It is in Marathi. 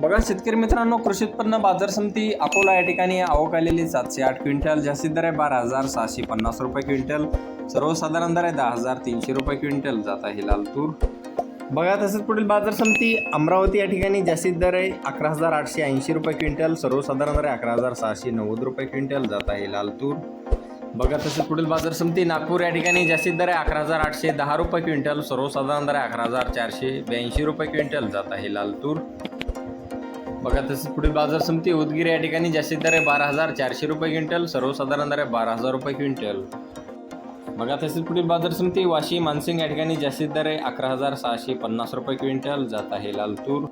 बघा शेतकरी मित्रांनो कृषी उत्पन्न बाजार समिती अकोला या ठिकाणी आवक आलेली सातशे आठ क्विंटल जास्तीत दर आहे बारा हजार सहाशे पन्नास रुपये क्विंटल. सर्वसाधारण दर आहे दहा हजार तीनशे रुपये क्विंटल. जात आहे लाल तूर. बघा तसंच पुढील बाजार समिती अमरावती या ठिकाणी जास्तीत दर आहे अकरा हजार आठशे ऐंशी रुपये क्विंटल. सर्वसाधारण दर आहे अकरा हजार सहाशे नव्वद रुपये क्विंटल. जात आहे लाल तूर. बघा तसेच पुढील बाजार समिती नागपूर या ठिकाणी जास्तीत दर आहे अकरा हजार आठशे दहा रुपये क्विंटल. सर्वसाधारण दर आहे अकरा हजार चारशे ब्याऐंशी रुपये क्विंटल. जात आहे लाल तूर. बघा तसंच पुढील बाजार समिती उदगीर या ठिकाणी जास्तीत दर आहे बारा हजार चारशे रुपये क्विंटल सर्वसाधारण दर आहे बारा हजार रुपये क्विंटल. बघा तसेच पुढील बाजार समिती वाशी मानसिंग या ठिकाणी जास्तीत दर आहे अकरा हजार सहाशे पन्नास रुपये क्विंटल जात आहे लाल तूर